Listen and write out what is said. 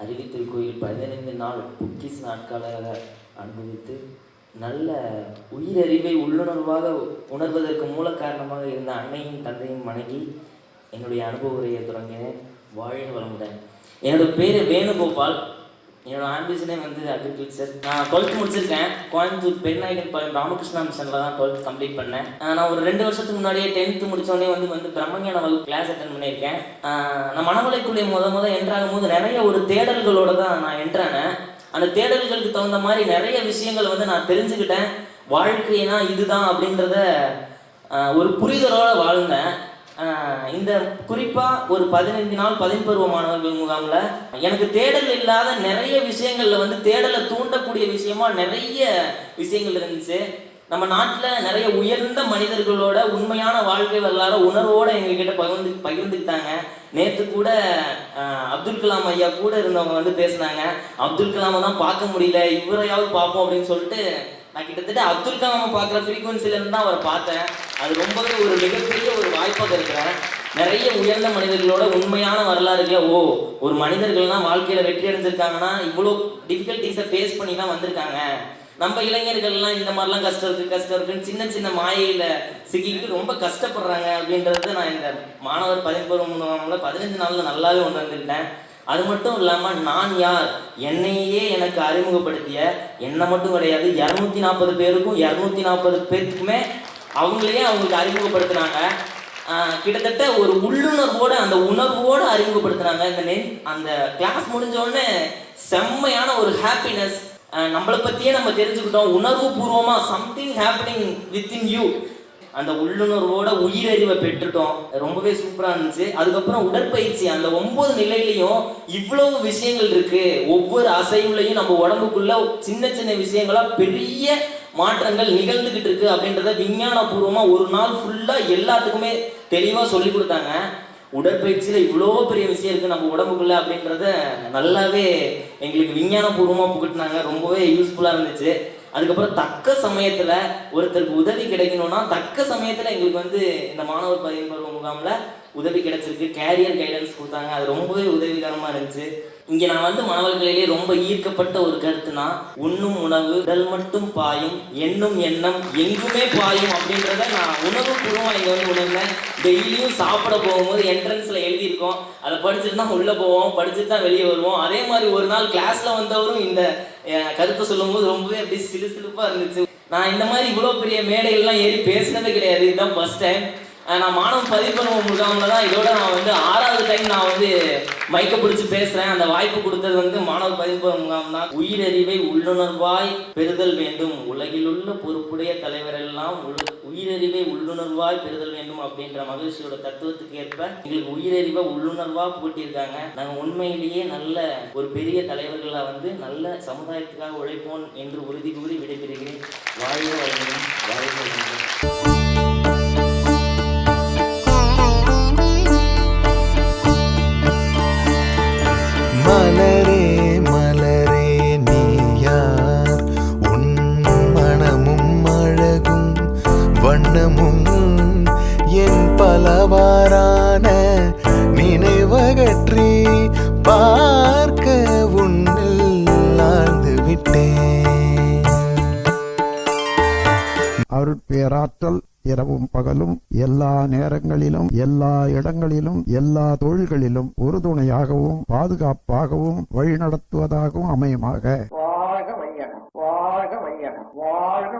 அறிவித்தல் கோயில் பதினைந்து நாள் புக்கிஸ் நாட்களாக அனுபவித்து நல்ல உயிரறிவை உள்ளுணர்வாக உணர்வதற்கு மூல காரணமாக இருந்த அன்னையும் தந்தையும் வணங்கி என்னுடைய அனுபவ உரையை தொடங்கினேன். வாழ்க வளமுடன். என்னோட பேர் வேணுகோபால். என்னோட ஆம்பிஷனே வந்து அக்ரிகல்ச்சர் நான் டுவெல்த் முடிச்சிருக்கேன். கோயம்புத்தூர் பெண்ணாயகன் பாளையம் ராமகிருஷ்ணா மிஷனில் தான் டுவெல்த் கம்ப்ளீட் பண்ணேன். நான் ஒரு ரெண்டு வருஷத்துக்கு முன்னாடியே டென்த்து முடிச்சோடனே வந்து வந்து பிரம்மஞான வகுப்பு கிளாஸ் அட்டன் பண்ணியிருக்கேன். நான் மனவளைக்குள்ளே முத முத என்ட்ராகும் போது நிறைய ஒரு தேடல்களோடு தான் நான் என்ட்ரானேன் அந்த தேடல்களுக்கு தகுந்த மாதிரி நிறைய விஷயங்கள் வந்து நான் தெரிஞ்சுக்கிட்டேன். வாழ்க்கைனா இதுதான் அப்படின்றத ஒரு புரிதலோடு வாழ்ந்தேன். இந்த குறிப்பாக ஒரு பதினைந்து நாள் பதின்பருவ மாணவர்கள் முகாமில் எனக்கு தேடல் இல்லாத நிறைய விஷயங்களில் வந்து தேடலை தூண்டக்கூடிய விஷயமா நிறைய விஷயங்கள் இருந்துச்சு. நம்ம நாட்டில் நிறைய உயர்ந்த மனிதர்களோட உண்மையான வாழ்க்கை வரலாறு உணர்வோடு எங்ககிட்ட பகிர்ந்து பகிர்ந்துக்கிட்டாங்க. நேற்று கூட அப்துல் கலாம் ஐயா கூட இருந்தவங்க வந்து பேசுனாங்க. அப்துல் கலாமை தான் பார்க்க முடியல இவரையாவது பார்ப்போம் அப்படின்னு சொல்லிட்டு நான் கிட்டத்தட்ட அப்துல் கலாமை பார்க்குற ஃப்ரீக்குவன்சிலேருந்து தான் அவரை பார்த்தேன். அது ரொம்பவே ஒரு மிக ஒரு இருக்கிறேன் நிறைய உயர்ந்த மனிதர்களோட உண்மையான வரலாறுகளை ஓ ஒரு மனிதர்கள்லாம் வாழ்க்கையில வெற்றி அடைஞ்சிருக்காங்கன்னா இவ்வளோ டிஃபிகல்ட்டிஸை ஃபேஸ் பண்ணி தான் வந்திருக்காங்க. நம்ம இளைஞர்கள்லாம் இந்த மாதிரிலாம் கஷ்டம் இருக்கு கஷ்டம் இருக்குன்னு சின்ன சின்ன மாயையில சிக்கிட்டு ரொம்ப கஷ்டப்படுறாங்க அப்படின்றத நான் இந்த மாணவர் பதின்பருவம் பதினஞ்சு நாள்ல நல்லாவே உணர்ந்துக்கிட்டேன் அது மட்டும் இல்லாம நான் யார்? என்னையே எனக்கு அறிமுகப்படுத்திய என்னை மட்டும் கிடையாது இரநூத்தி நாற்பது பேருக்கும் இரநூத்தி நாற்பது பேருக்குமே அவங்களையே அவங்களுக்கு அறிமுகப்படுத்தினாங்க. கிட்டத்தட்ட ஒரு உள்ளுணர்வோட அந்த உணர்வோடு அறிமுகப்படுத்துனாங்க இந்த நெ அந்த கிளாஸ் முடிஞ்ச உடனே செம்மையான ஒரு ஹாப்பினஸ் நம்மளை பத்தியே நம்ம தெரிஞ்சுக்கிட்டோம். உணர்வு பூர்வமா சம்திங் ஹேப்பனிங் வித்தின் யூ அந்த உள்ளுணர்வோட உயிரறிவை பெற்றுட்டோம். ரொம்பவே சூப்பரா இருந்துச்சு. அதுக்கப்புறம் உடற்பயிற்சி. அந்த ஒன்பது நிலையிலையும் இவ்வளவு விஷயங்கள் இருக்கு. ஒவ்வொரு அசைவுலையும் நம்ம உடம்புக்குள்ள சின்ன சின்ன விஷயங்களா பெரிய மாற்றங்கள் நிகழ்ந்துகிட்டு இருக்கு அப்படின்றத விஞ்ஞானபூர்வமா ஒரு நாள் ஃபுல்லா எல்லாத்துக்குமே தெளிவாக சொல்லி கொடுத்தாங்க. உடற்பயிற்சியில் இவ்வளோ பெரிய விஷயம் இருக்குது நம்ம உடம்புக்குள்ள அப்படின்றத நல்லாவே எங்களுக்கு விஞ்ஞானபூர்வமாக புகட்டினாங்க. ரொம்பவே யூஸ்ஃபுல்லாக இருந்துச்சு. அதுக்கப்புறம் தக்க சமயத்தில் ஒருத்தருக்கு உதவி கிடைக்கணும்னா தக்க சமயத்தில் எங்களுக்கு வந்து இந்த மாணவர் பதிவு முகாம்ல உதவி கிடைச்சிருக்கு. கேரியர் கைடன்ஸ் கொடுத்தாங்க. அது ரொம்பவே உதவிகரமாக இருந்துச்சு. இங்க நான் வந்து மாணவர்களிலேயே ரொம்ப ஈர்க்கப்பட்ட ஒரு கருத்துனா உண்ணும் உணவு உடல் மட்டும் பாயும் எண்ணும் எண்ணம் எங்குமே பாயும் அப்படின்றத நான் உணவு பூர்வமாக இங்க வந்து உணர்ந்தேன். டெய்லியும் சாப்பிட போகும்போது என்ட்ரன்ஸ்ல எழுதியிருக்கோம். அதை படிச்சுட்டு தான் உள்ள போவோம் படிச்சுட்டு தான் வெளியே வருவோம். அதே மாதிரி ஒரு நாள் கிளாஸ்ல வந்தவரும் இந்த கருத்தை சொல்லும்போது ரொம்பவே அப்படி சிலு சிலுப்பா இருந்துச்சு. நான் இந்த மாதிரி இவ்வளோ பெரிய மேடைகள்லாம் ஏறி பேசினதே கிடையாது. இதுதான் ஃபர்ஸ்ட் டைம் நான் மாணவன் பதிப்பருவ முகாமில் தான். இதோட நான் வந்து ஆறாவது டைம் நான் வந்து மைக்க பிடிச்சி பேசுறேன். அந்த வாய்ப்பு கொடுத்தது வந்து மாணவ பதிப்பருவ முகாம் தான். உயிரறிவை உள்ளுணர்வாய் பெறுதல் வேண்டும். உலகில் உள்ள பொறுப்புடைய தலைவரெல்லாம் உள்ள- உயிரறிவை உள்ளுணர்வாய் பெறுதல் வேண்டும் அப்படின்ற மகிழ்ச்சியோட தத்துவத்துக்கு ஏற்ப எங்களுக்கு உயிரறிவை உள்ளுணர்வா போட்டியிருக்காங்க நாங்கள் உண்மையிலேயே நல்ல ஒரு பெரிய தலைவர்களா வந்து நல்ல சமுதாயத்துக்காக உழைப்போம் என்று உறுதி கூறி விடைபெறுகிறேன். வாழ் வண்ணமும் என் பலவாறான நினைவகற்றி பார்க்க உன்னில் ஆழ்ந்து விட்டேன். அருட்பேராற்றல் இரவும் பகலும் எல்லா நேரங்களிலும் எல்லா இடங்களிலும் எல்லா தொழில்களிலும் உறுதுணையாகவும் பாதுகாப்பாகவும் வழிநடத்துவதாகவும் அமையுமாக. வாழ்க வையகம் வாழ்க வையகம் வாழ்க